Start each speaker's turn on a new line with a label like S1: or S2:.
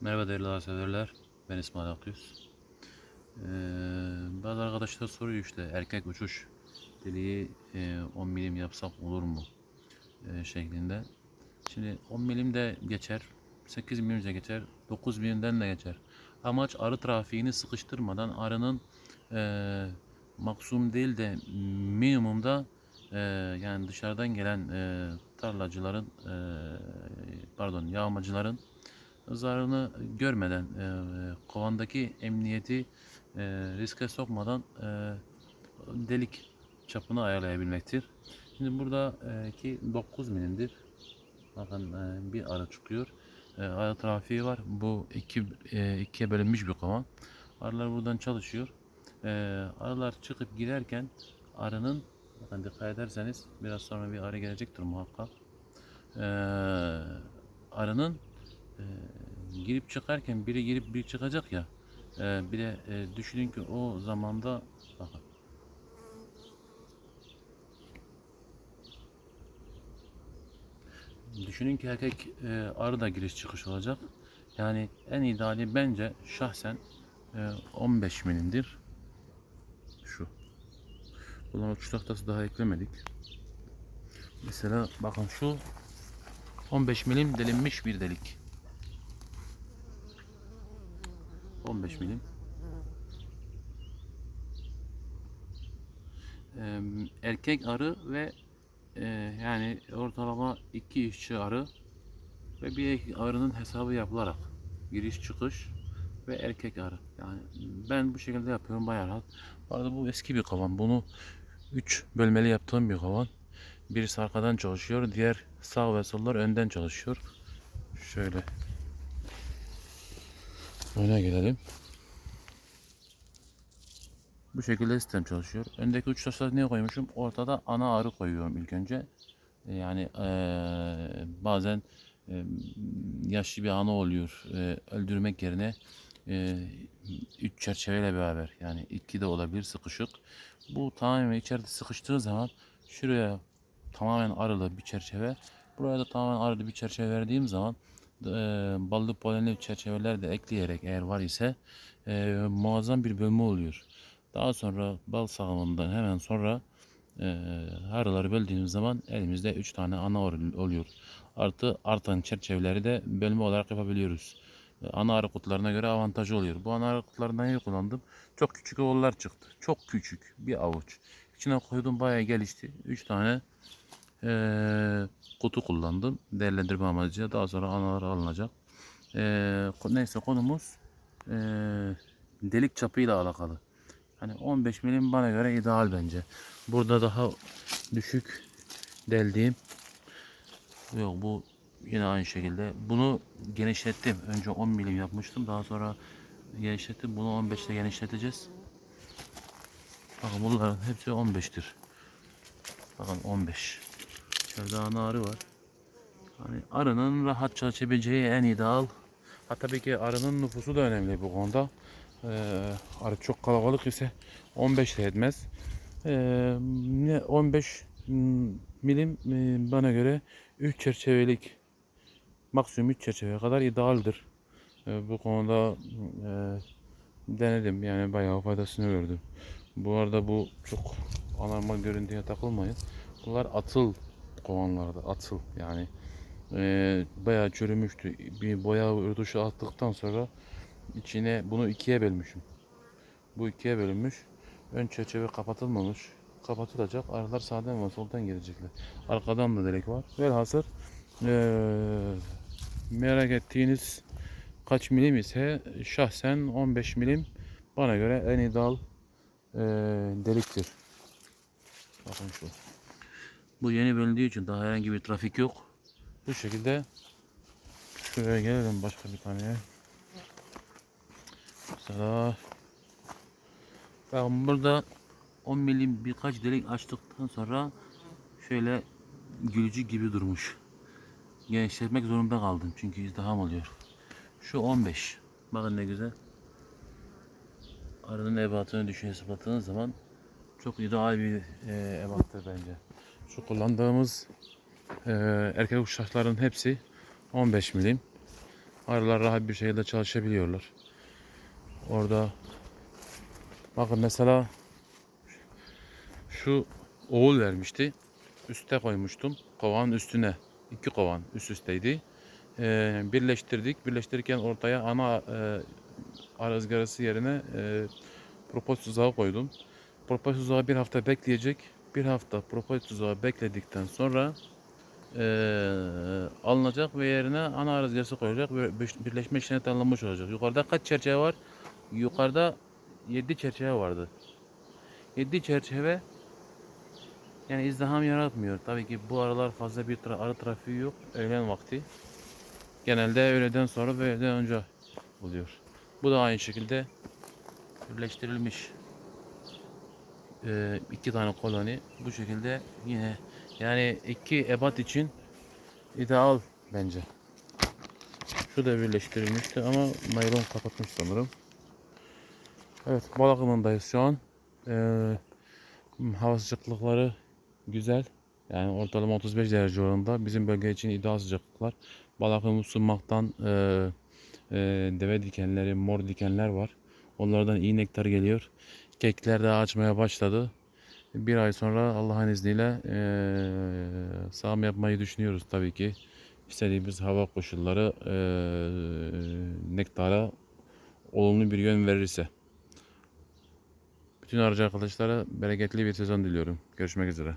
S1: Merhaba değerli ağaçseverler. Ben İsmail Akyüz. Ee, bazı arkadaşlar soruyor işte erkek uçuş deliği e, 10 milim yapsak olur mu e, şeklinde. Şimdi 10 milim de geçer, 8 milim de geçer, 9 milimden de geçer. Amaç arı trafiğini sıkıştırmadan arının e, maksum değil de minimumda e, yani dışarıdan gelen e, tarlacıların e, pardon yağmacıların zararını görmeden e, kovandaki emniyeti e, riske sokmadan e, delik çapını ayarlayabilmektir. Şimdi buradaki 9 milimdir. Bakın e, bir arı çıkıyor. E, arı trafiği var. Bu iki, e, ikiye bölünmüş bir kovan. Arılar buradan çalışıyor. E, arılar çıkıp giderken arının bakın dikkat ederseniz biraz sonra bir arı gelecektir muhakkak. E, arının e, girip çıkarken biri girip biri çıkacak ya. e, bir de e, düşünün ki o zamanda bakın. Düşünün ki erkek e, arı da giriş çıkış olacak. Yani en ideali bence şahsen e, 15 milimdir. Şu. Bundan uçuş tahtası daha eklemedik. Mesela bakın şu 15 milim delinmiş bir delik. 15 milim. Erkek arı ve e, yani ortalama iki işçi arı ve bir arının hesabı yapılarak giriş çıkış ve erkek arı. Yani ben bu şekilde yapıyorum bayağı rahat. Bu arada bu eski bir kovan. Bunu 3 bölmeli yaptığım bir kovan. Birisi arkadan çalışıyor, diğer sağ ve sollar önden çalışıyor. Şöyle öne gelelim. Bu şekilde sistem çalışıyor. Öndeki uç taşları niye koymuşum? Ortada ana arı koyuyorum ilk önce. Yani eee, bazen eee, yaşlı bir ana oluyor. Eee, öldürmek yerine eee, üç çerçeveyle beraber yani iki de olabilir sıkışık. Bu tamamen içeride sıkıştığı zaman şuraya tamamen arılı bir çerçeve. Buraya da tamamen arılı bir çerçeve verdiğim zaman eee ballı polenli çerçeveler de ekleyerek eğer var ise eee, muazzam bir bölme oluyor. Daha sonra bal sağımından hemen sonra eee arıları böldüğümüz zaman elimizde 3 tane ana oluyor. Artı artan çerçeveleri de bölme olarak yapabiliyoruz. E, Ana arı kutularına göre avantajı oluyor. Bu ana arı kutularından iyi kullandım. Çok küçük oğullar çıktı. Çok küçük bir avuç. İçine koydum bayağı gelişti. 3 tane eee, kutu kullandım. Değerlendirme amacıyla. Daha sonra analar alınacak. Ko- neyse konumuz eee, delik çapıyla alakalı. Hani 15 milim bana göre ideal bence. Burada daha düşük deldiğim yok bu yine aynı şekilde. Bunu genişlettim. Önce 10 milim yapmıştım. Daha sonra genişlettim. Bunu 15 ile genişleteceğiz. Bakın bunların hepsi 15'tir. Bakın 15. Şurada ana arı var. Hani arının rahat çalışabileceği en ideal. Ha tabii ki arının nüfusu da önemli bu konuda. Ee, arı çok kalabalık ise 15 de etmez. Ee, ne 15 mm, milim e, bana göre 3 çerçevelik maksimum 3 çerçeve kadar idealdir. Ee, bu konuda e, denedim yani bayağı faydasını gördüm. Bu arada bu çok anormal görüntüye takılmayın. Bunlar atıl kovanlarda atıl yani e, bayağı çürümüştü. Bir boya örtüşü attıktan sonra içine bunu ikiye bölmüşüm. Bu ikiye bölünmüş. Ön çerçeve kapatılmamış. Kapatılacak. Aralar sağdan ve soldan gelecekler. Arkadan da delik var. Velhasıl eee merak ettiğiniz kaç milim ise şahsen 15 milim bana göre en ideal eee, deliktir. Bakın şu. Bu yeni bölündüğü için daha herhangi bir trafik yok. Bu şekilde şuraya gelelim başka bir taneye. Mesela ben burada 10 milim birkaç delik açtıktan sonra şöyle gülücü gibi durmuş. Genişletmek zorunda kaldım çünkü izdiham oluyor. Şu 15. Bakın ne güzel. Arının ebatını düşün hesapladığınız zaman çok ideal bir e, ebattır bence. Şu kullandığımız e, erkek uçakların hepsi 15 milim. arılar rahat bir şekilde çalışabiliyorlar. Orada bakın mesela şu oğul vermişti. Üste koymuştum. Kovanın üstüne. iki kovan üst üsteydi. Ee, birleştirdik. Birleştirirken ortaya ana e, arı ızgarası yerine e, propolis tuzağı koydum. Propolis tuzağı bir hafta bekleyecek. Bir hafta propolis tuzağı bekledikten sonra e, alınacak ve yerine ana arı ızgarası koyacak ve bir- birleşme işlemi tamamlanmış olacak. Yukarıda kaç çerçeve var? Yukarıda 7 çerçeve vardı. 7 çerçeve yani izdiham yaratmıyor. Tabii ki bu aralar fazla bir tra- arı trafiği yok. Öğlen vakti. Genelde öğleden sonra ve öğleden önce oluyor. Bu da aynı şekilde birleştirilmiş. Ee, iki tane koloni bu şekilde yine yani iki ebat için ideal bence. Şu da birleştirilmişti ama naylon kapatmış sanırım. Evet bal akımındayız şu an. Ee, hava sıcaklıkları güzel. Yani ortalama 35 derece oranında. Bizim bölge için ideal sıcaklıklar. Bal akımı sunmaktan e, e, deve dikenleri, mor dikenler var. Onlardan iyi nektar geliyor. Kekler de açmaya başladı. Bir ay sonra Allah'ın izniyle e, sağım yapmayı düşünüyoruz tabii ki. İstediğimiz hava koşulları e, nektara olumlu bir yön verirse. Bütün arıcı arkadaşlara bereketli bir sezon diliyorum. Görüşmek üzere.